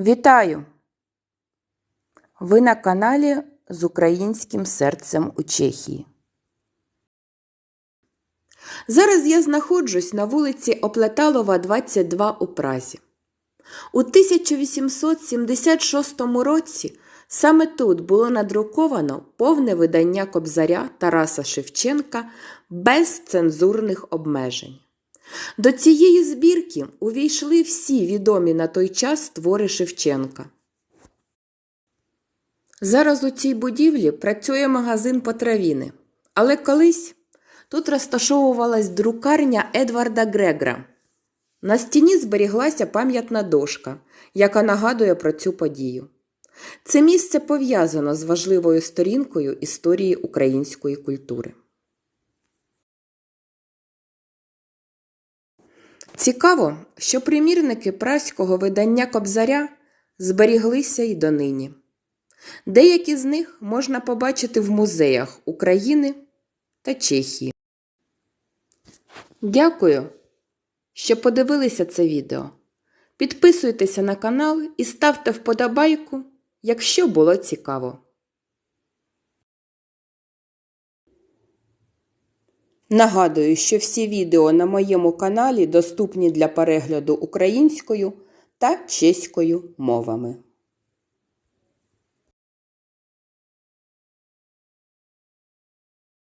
Вітаю! Ви на каналі з українським серцем у Чехії. Зараз я знаходжусь на вулиці Оплеталова, 22 у Празі. У 1876 році саме тут було надруковано повне видання Кобзаря Тараса Шевченка без цензурних обмежень. До цієї збірки увійшли всі відомі на той час твори Шевченка. Зараз у цій будівлі працює магазин Потравіни, але колись тут розташовувалась друкарня Едварда Грегра. На стіні зберіглася пам'ятна дошка, яка нагадує про цю подію. Це місце пов'язано з важливою сторінкою історії української культури. Цікаво, що примірники праського видання Кобзаря зберіглися й донині. Деякі з них можна побачити в музеях України та Чехії. Дякую, що подивилися це відео. Підписуйтеся на канал і ставте вподобайку, якщо було цікаво. Нагадую, що всі відео на моєму каналі доступні для перегляду українською та чеською мовами.